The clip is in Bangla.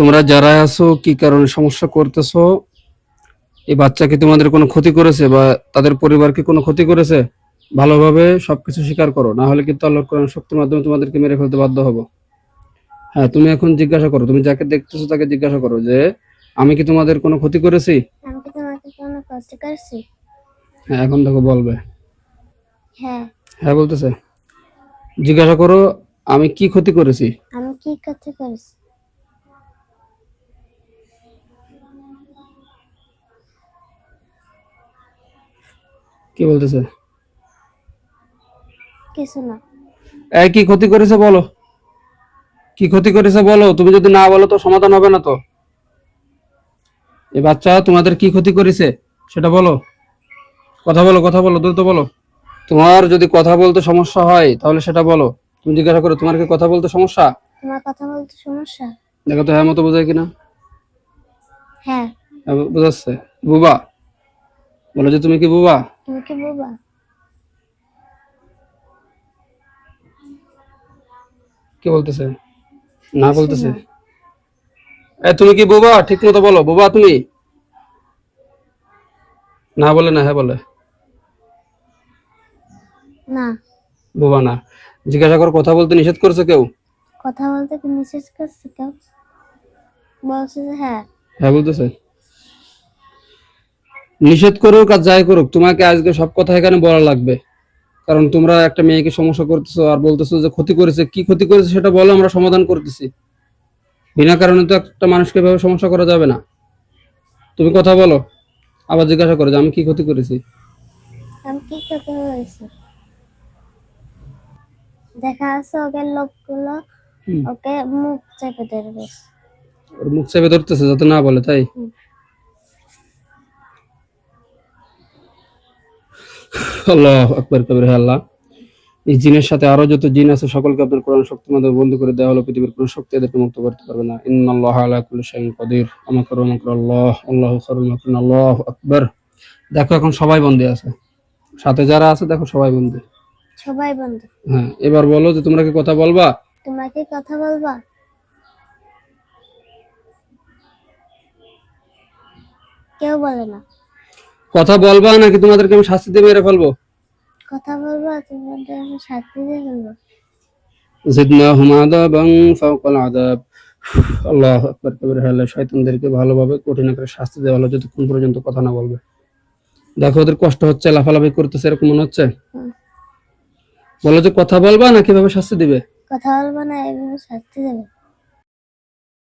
তোমরা যারা আছো কি কারণে সমস্যা করতেছো? এই বাচ্চা কি তোমাদের কোনো ক্ষতি করেছে বা তাদের পরিবারকে কোনো ক্ষতি করেছে? ভালোভাবে সবকিছু স্বীকার করো না হলে কিন্তু আল্লাহর কোরআন শক্তির মাধ্যমে তোমাদেরকে মেরে ফেলতে বাধ্য হব। হ্যাঁ তুমি এখন জিজ্ঞাসা করো তুমি যাকে দেখতেছো তাকে জিজ্ঞাসা করো যে আমি কি তোমাদের কোনো ক্ষতি করেছি? আমি কি তোমাকে কোনো কষ্ট করছি? হ্যাঁ এখন দেখো বলবে। হ্যাঁ। হ্যাঁ বলতেছে। জিজ্ঞাসা করো আমি কি ক্ষতি করেছি? আমি কি করতে করেছি? কি বলতেছে? কিছু না। এই কি ক্ষতি করেছে বলো? কি ক্ষতি করেছে বলো? তুমি যদি না বলো তো সমাধান হবে না তো। এই বাচ্চা তোমাদের কি ক্ষতি করেছে? সেটা বলো। কথা বলো কথা বলো দ্রুত বলো। তোমার যদি কথা বলতে সমস্যা হয় তাহলে সেটা বলো। তুমি জিজ্ঞাসা করো তোমার কি কথা বলতে সমস্যা? তোমার কথা বলতে সমস্যা? দেখো তো হ্যাঁ মতো বোঝায় কিনা? হ্যাঁ। হ্যাঁ, বোঝাচ্ছে। বুবা বলো যে তুমি কি বুবা? তুমি কি বাবা? কি বলতেছে? না বলতেছে? এ তুমি কি বোবা? ঠিক মতো বলো বোবা তুমি? না বলে না হ্যাঁ বলে। না। বোবা না। জিজ্ঞাসা করো কথা বলতে নিষেধ করছে কেউ? কথা বলতে কি মেসেজ করছে কেউ? বলছে হ্যাঁ। হ্যাঁ বলতেছে? নিষেধ করুক আর যাই করুক তোমাকে আজকে সব কথা এখানে বলা লাগবে। কারণ তোমরা একটা মেয়েকে সমস্যা করতেছো আর বলতেছো যে ক্ষতি করেছে কি ক্ষতি করেছে সেটা বলো আমরা সমাধান করতেছি। বিনা কারণে তো একটা মানুষকে এভাবে সমস্যা করা যাবে না। তুমি কথা বলো আবার জিজ্ঞাসা করো যে আমি কি ক্ষতি করেছি। আমি কি করতে হয়েছে দেখা আছে ওকে লোকগুলো ওকে মুখ চেপে ধরবে। ওর মুখ চেপে ধরতেছে যাতে না বলে তাই? আল্লাহ আকবর কবির আল্লাহ। এই জিনের সাথে আরও যত জিন আছে সকলকে আপনার কোরআন শক্তি মাধ্যমে বন্ধ করে দেওয়া হলো পৃথিবীর কোনো শক্তি এদেরকে মুক্ত করতে পারবে না। ইন্নাল্লাহ আলা কুল্লি শাইইন কাদির। আমাকার আমাকার আল্লাহ আল্লাহু আল্লাহু আকবার। দেখো এখন সবাই বন্দী আছে। সাথে যারা আছে দেখো সবাই বন্দী। সবাই বন্ধু হ্যাঁ এবার বলো যে তোমরা কি কথা বলবা? তোমরা কি কথা বলবা? কেউ বলে না। কথা বলবা নাকি তোমাদেরকে আমি শাস্তি দিয়ে মেরে ফেলব? কথা বলবা তোমাদের আমি শাস্তি দিয়ে ফেলব। জিদনাহুম আযাবান ফাওকাল আযাব। আল্লাহু আকবার কবির হে আল্লাহ শয়তানদেরকে ভালোভাবে কঠিন করে শাস্তি দেওয়া হলো যতক্ষণ পর্যন্ত কথা না বলবে। দেখো ওদের কষ্ট হচ্ছে লাফালাফি করতেছে এরকম মনে হচ্ছে? বলো যে কথা বলবা না কীভাবে শাস্তি দিবে? কথা বলবা না এভাবে শাস্তি দেবে।